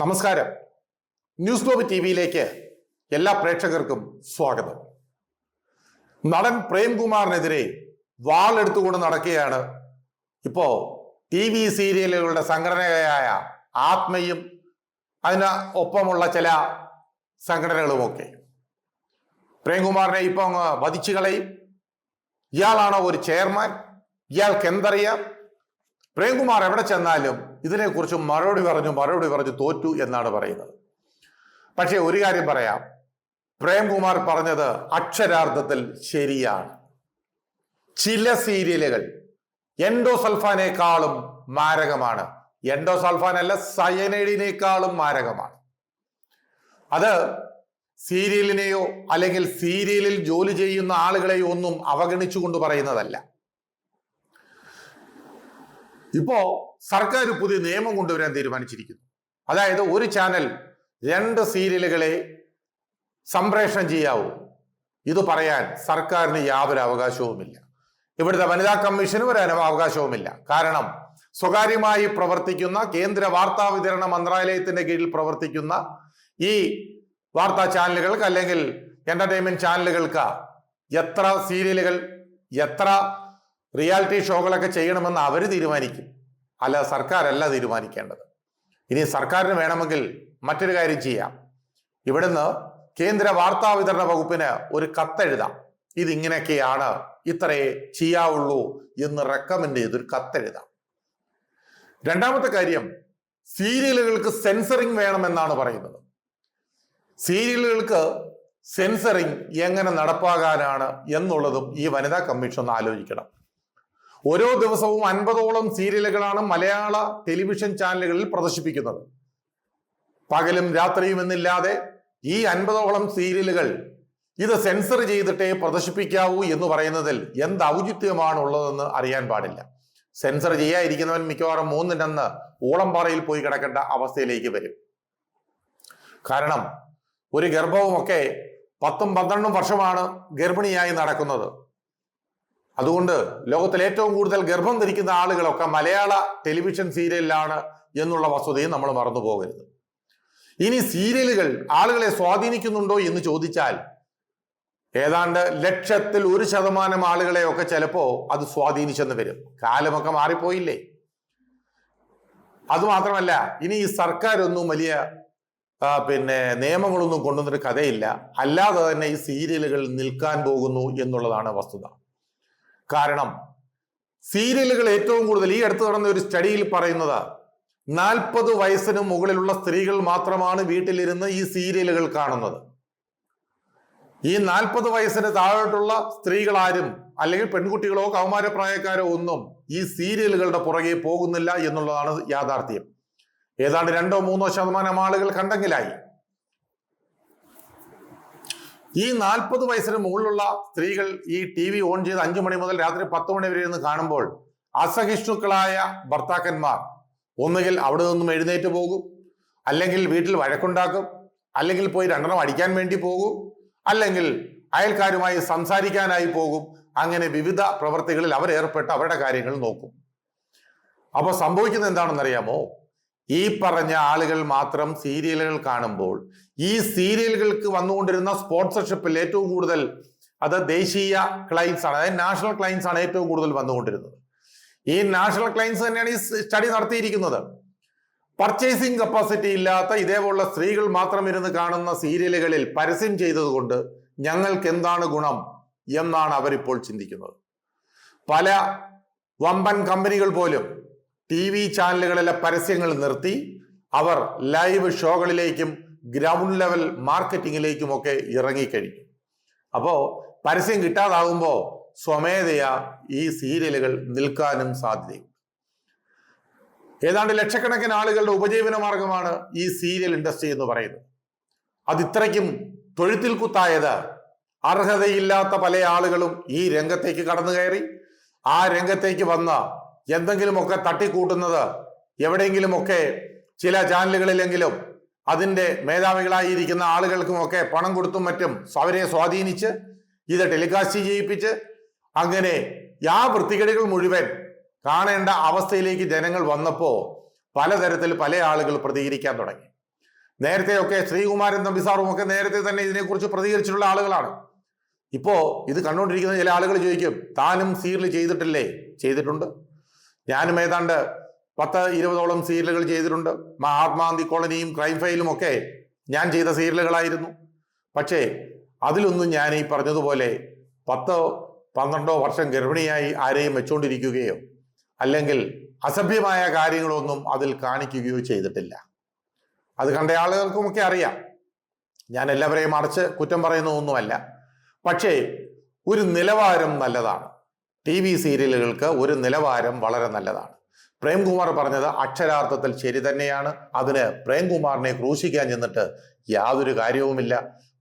നമസ്കാരം. News globe T വിയിലേക്ക് എല്ലാ പ്രേക്ഷകർക്കും സ്വാഗതം. നടൻ പ്രേംകുമാറിനെതിരെ വാളെടുത്തുകൊണ്ട് നടക്കുകയാണ് ഇപ്പോ ടി വി സീരിയലുകളുടെ സംഘടനയായ ആത്മയും അതിന് ഒപ്പമുള്ള ചില സംഘടനകളുമൊക്കെ. പ്രേംകുമാറിനെ ഇപ്പൊ അങ്ങ് വധിച്ചു കളയും. ഇയാളാണോ ഒരു ചെയർമാൻ? ഇയാൾക്ക് എന്തറിയാം? പ്രേംകുമാർ എവിടെ ചെന്നാലും ഇതിനെക്കുറിച്ച് മറുപടി പറഞ്ഞു മറുപടി പറഞ്ഞു തോറ്റു എന്നാണ് പറയുന്നത്. പക്ഷേ ഒരു കാര്യം പറയാം. പ്രേംകുമാർ പറഞ്ഞത് അക്ഷരാർത്ഥത്തിൽ ശരിയാണ്. ചില സീരിയലുകൾ എൻഡോസൾഫാനേക്കാളും മാരകമാണ്. എൻഡോസൾഫാൻ അല്ല സയനൈഡിനേക്കാളും മാരകമാണ്. അത് സീരിയലിനെയോ അല്ലെങ്കിൽ സീരിയലിൽ ജോലി ചെയ്യുന്ന ആളുകളെയോ ഒന്നും അവഗണിച്ചുകൊണ്ട് പറയുന്നതല്ല. ഇപ്പോ സർക്കാർ പുതിയ നിയമം കൊണ്ടുവരാൻ തീരുമാനിച്ചിരിക്കുന്നു. അതായത് ഒരു ചാനൽ രണ്ട് സീരിയലുകളെ സംപ്രേഷണം ചെയ്യാവൂ. ഇത് പറയാൻ സർക്കാരിന് യാതൊരു അവകാശവുമില്ല. ഇവിടുത്തെ വനിതാ കമ്മീഷന് ഒരു അവകാശവുമില്ല. കാരണം സ്വകാര്യമായി പ്രവർത്തിക്കുന്ന കേന്ദ്ര വാർത്താ വിതരണ മന്ത്രാലയത്തിന്റെ കീഴിൽ പ്രവർത്തിക്കുന്ന ഈ വാർത്താ ചാനലുകൾക്ക് അല്ലെങ്കിൽ എന്റർടൈൻമെന്റ് ചാനലുകൾക്ക് എത്ര സീരിയലുകൾ എത്ര റിയാലിറ്റി ഷോകളൊക്കെ ചെയ്യണമെന്ന് അവർ തീരുമാനിക്കും. അല്ല സർക്കാരല്ല തീരുമാനിക്കേണ്ടത്. ഇനി സർക്കാരിന് വേണമെങ്കിൽ മറ്റൊരു കാര്യം ചെയ്യാം. ഇവിടുന്ന് കേന്ദ്ര വാർത്താ വിതരണ വകുപ്പിന് ഒരു കത്തെഴുതാം. ഇതിങ്ങനെയൊക്കെയാണ് ഇത്രയേ ചെയ്യാവുള്ളൂ എന്ന് റെക്കമെൻഡ് ചെയ്തൊരു കത്തെഴുതാം. രണ്ടാമത്തെ കാര്യം സീരിയലുകൾക്ക് സെൻസറിങ് വേണമെന്നാണ് പറയുന്നത്. സീരിയലുകൾക്ക് സെൻസറിങ് എങ്ങനെ നടപ്പാകാനാണ് എന്നുള്ളതും ഈ വനിതാ കമ്മീഷൻ ഒന്ന് ആലോചിക്കണം. ഓരോ ദിവസവും അൻപതോളം സീരിയലുകളാണ് മലയാള ടെലിവിഷൻ ചാനലുകളിൽ പ്രദർശിപ്പിക്കുന്നത്. പകലും രാത്രിയും എന്നില്ലാതെ ഈ അൻപതോളം സീരിയലുകൾ ഇത് സെൻസർ ചെയ്തിട്ടേ പ്രദർശിപ്പിക്കാവൂ എന്ന് പറയുന്നതിൽ എന്ത് ഔചിത്യമാണ് ഉള്ളതെന്ന് അറിയാൻ പാടില്ല. സെൻസർ ചെയ്യാതിരിക്കുന്നവൻ മിക്കവാറും മൂന്നിനന്ന് ഊളംപാറയിൽ പോയി കിടക്കേണ്ട അവസ്ഥയിലേക്ക് വരും. കാരണം ഒരു ഗർഭവുമൊക്കെ പത്തും പന്ത്രണ്ടും വർഷമാണ് ഗർഭിണിയായി നടക്കുന്നത്. അതുകൊണ്ട് ലോകത്തിൽ ഏറ്റവും കൂടുതൽ ഗർഭം ധരിക്കുന്ന ആളുകളൊക്കെ മലയാള ടെലിവിഷൻ സീരിയലിലാണ് എന്നുള്ള വസ്തുതയും നമ്മൾ മറന്നു പോകരുത്. ഇനി സീരിയലുകൾ ആളുകളെ സ്വാധീനിക്കുന്നുണ്ടോ എന്ന് ചോദിച്ചാൽ ഏതാണ്ട് ലക്ഷത്തിൽ ഒരു ശതമാനം ആളുകളെയൊക്കെ ചിലപ്പോ അത് സ്വാധീനിച്ചെന്ന് വരും. കാലമൊക്കെ മാറിപ്പോയില്ലേ? അതുമാത്രമല്ല ഇനി ഈ സർക്കാരൊന്നും വലിയ പിന്നെ നിയമങ്ങളൊന്നും കൊണ്ടുവന്നൊരു കഥയില്ല. അല്ലാതെ തന്നെ ഈ സീരിയലുകൾ നിൽക്കാൻ പോകുന്നു എന്നുള്ളതാണ് വസ്തുത. കാരണം സീരിയലുകൾ ഏറ്റവും കൂടുതൽ ഈ അടുത്ത് നടന്ന ഒരു സ്റ്റഡിയിൽ പറയുന്നത് നാൽപ്പത് വയസ്സിന് മുകളിലുള്ള സ്ത്രീകൾ മാത്രമാണ് വീട്ടിലിരുന്ന് ഈ സീരിയലുകൾ കാണുന്നത്. ഈ നാൽപ്പത് വയസ്സിന് താഴോട്ടുള്ള സ്ത്രീകൾ ആരും അല്ലെങ്കിൽ പെൺകുട്ടികളോ കൗമാരപ്രായക്കാരോ ഒന്നും ഈ സീരിയലുകളുടെ പുറകെ പോകുന്നില്ല എന്നുള്ളതാണ് യാഥാർത്ഥ്യം. ഏതാണ്ട് രണ്ടോ മൂന്നോ ശതമാനം ആളുകൾ കണ്ടെങ്കിലായി. ഈ നാൽപ്പത് വയസ്സിന് മുകളിലുള്ള സ്ത്രീകൾ ഈ ടി വി ഓൺ ചെയ്ത് അഞ്ചു മണി മുതൽ രാത്രി പത്ത് മണി വരെ ഇരുന്ന് കാണുമ്പോൾ അസഹിഷ്ണുക്കളായ ഭർത്താക്കന്മാർ ഒന്നുകിൽ അവിടെ നിന്നും എഴുന്നേറ്റ് പോകും അല്ലെങ്കിൽ വീട്ടിൽ വഴക്കുണ്ടാക്കും അല്ലെങ്കിൽ പോയി രണ്ടെണ്ണം അടിക്കാൻ വേണ്ടി പോകും അല്ലെങ്കിൽ അയൽക്കാരുമായി സംസാരിക്കാനായി പോകും. അങ്ങനെ വിവിധ പ്രവർത്തികളിൽ അവരേർപ്പെട്ട് അവരുടെ കാര്യങ്ങൾ നോക്കും. അപ്പോൾ സംഭവിക്കുന്നത് എന്താണെന്നറിയാമോ? ഈ പറഞ്ഞ ആളുകൾ മാത്രം സീരിയലുകൾ കാണുമ്പോൾ ഈ സീരിയലുകൾക്ക് വന്നുകൊണ്ടിരുന്ന സ്പോൺസർഷിപ്പിൽ ഏറ്റവും കൂടുതൽ അത് ദേശീയ ക്ലൈൻസ് ആണ് അതായത് നാഷണൽ ക്ലൈൻസ് ആണ് ഏറ്റവും കൂടുതൽ വന്നുകൊണ്ടിരുന്നത്. ഈ നാഷണൽ ക്ലൈൻസ് തന്നെയാണ് ഈ സ്റ്റഡി നടത്തിയിരിക്കുന്നത്. പർച്ചേസിംഗ് കപ്പാസിറ്റി ഇല്ലാത്ത ഇതേപോലുള്ള സ്ത്രീകൾ മാത്രം ഇരുന്ന് കാണുന്ന സീരിയലുകളിൽ പരസ്യം ചെയ്തതുകൊണ്ട് ഞങ്ങൾക്ക് എന്താണ് ഗുണം എന്നാണ് അവരിപ്പോൾ ചിന്തിക്കുന്നത്. പല വമ്പൻ കമ്പനികൾ പോലും ടി വി ചാനലുകളിലെ പരസ്യങ്ങൾ നിർത്തി അവർ ലൈവ് ഷോകളിലേക്കും ഗ്രൗണ്ട് ലെവൽ മാർക്കറ്റിങ്ങിലേക്കുമൊക്കെ ഇറങ്ങിക്കഴിഞ്ഞു. അപ്പോൾ പരസ്യം കിട്ടാതാകുമ്പോൾ സ്വമേധയാ ഈ സീരിയലുകൾ നിൽക്കാനും സാധ്യതയുണ്ട്. ഏതാണ്ട് ലക്ഷക്കണക്കിന് ആളുകളുടെ ഉപജീവന മാർഗമാണ് ഈ സീരിയൽ ഇൻഡസ്ട്രി എന്ന് പറയുന്നത്. അത് ഇത്രയ്ക്കും തൊഴുത്തിൽ കുത്തായത് അർഹതയില്ലാത്ത പല ആളുകളും ഈ രംഗത്തേക്ക് കടന്നു കയറി ആ രംഗത്തേക്ക് വന്ന എന്തെങ്കിലുമൊക്കെ തട്ടിക്കൂട്ടുന്നത് എവിടെയെങ്കിലുമൊക്കെ ചില ചാനലുകളിലെങ്കിലും അതിന്റെ മേധാവികളായിരിക്കുന്ന ആളുകൾക്കുമൊക്കെ പണം കൊടുത്തും മറ്റും അവരെ സ്വാധീനിച്ച് ഇത് ടെലികാസ്റ്റ് ചെയ്യിപ്പിച്ച് അങ്ങനെ ആ വൃത്തികേടുകൾ മുഴുവൻ കാണേണ്ട അവസ്ഥയിലേക്ക് ജനങ്ങൾ വന്നപ്പോൾ പലതരത്തിൽ പല ആളുകൾ പ്രതികരിക്കാൻ തുടങ്ങി. നേരത്തെയൊക്കെ ശ്രീകുമാരൻ തമ്പിസാറും ഒക്കെ നേരത്തെ തന്നെ ഇതിനെക്കുറിച്ച് പ്രതികരിച്ചിട്ടുള്ള ആളുകളാണ്. ഇപ്പോ ഇത് കണ്ടുകൊണ്ടിരിക്കുന്ന ചില ആളുകൾ ചോദിക്കും താനും സീരിയൽ ചെയ്തിട്ടില്ലേ? ചെയ്തിട്ടുണ്ട്. ഞാനും ഏതാണ്ട് പത്ത് ഇരുപതോളം സീരിയലുകൾ ചെയ്തിട്ടുണ്ട്. മഹാത്മാഗാന്ധി കോളനിയും ക്രൈം ഫയലും ഒക്കെ ഞാൻ ചെയ്ത സീരിയലുകളായിരുന്നു. പക്ഷേ അതിലൊന്നും ഞാൻ ഈ പറഞ്ഞതുപോലെ പത്തോ പന്ത്രണ്ടോ വർഷം ഗർഭിണിയായി ആരെയും വെച്ചുകൊണ്ടിരിക്കുകയോ അല്ലെങ്കിൽ അസഭ്യമായ കാര്യങ്ങളൊന്നും അതിൽ കാണിക്കുകയോ ചെയ്തിട്ടില്ല. അത് കണ്ട ആളുകൾക്കുമൊക്കെ അറിയാം. ഞാൻ എല്ലാവരെയും അടച്ച് കുറ്റം പറയുന്നതൊന്നുമല്ല പക്ഷേ ഒരു നിലവാരം നല്ലതാണ്. ടി വി സീരിയലുകൾക്ക് ഒരു നിലവാരം വളരെ നല്ലതാണ്. പ്രേംകുമാർ പറഞ്ഞത് അക്ഷരാർത്ഥത്തിൽ ശരി തന്നെയാണ്. അതിന് പ്രേംകുമാറിനെ ക്രൂശിക്കാൻ ചെന്നിട്ട് യാതൊരു കാര്യവുമില്ല.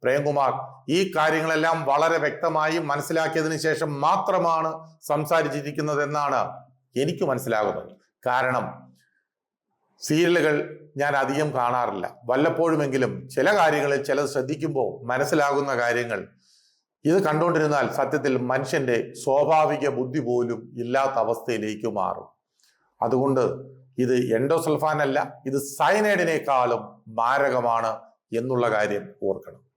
പ്രേംകുമാർ ഈ കാര്യങ്ങളെല്ലാം വളരെ വ്യക്തമായി മനസ്സിലാക്കിയതിനു ശേഷം മാത്രമാണ് സംസാരിച്ചിരിക്കുന്നത് എന്നാണ് എനിക്ക് മനസ്സിലാകുന്നത്. കാരണം സീരിയലുകൾ ഞാൻ അധികം കാണാറില്ല. വല്ലപ്പോഴുമെങ്കിലും ചില കാര്യങ്ങളിൽ ചിലത് ശ്രദ്ധിക്കുമ്പോൾ മനസ്സിലാകുന്ന കാര്യങ്ങൾ ഇത് കണ്ടുകൊണ്ടിരുന്നാൽ സത്യത്തിൽ മനുഷ്യന്റെ സ്വാഭാവിക ബുദ്ധി പോലും ഇല്ലാത്ത അവസ്ഥയിലേക്ക് മാറും. അതുകൊണ്ട് ഇത് എൻഡോസൾഫാൻ അല്ല ഇത് സയനൈഡിനേക്കാളും മാരകമാണ് എന്നുള്ള കാര്യം ഓർക്കണം.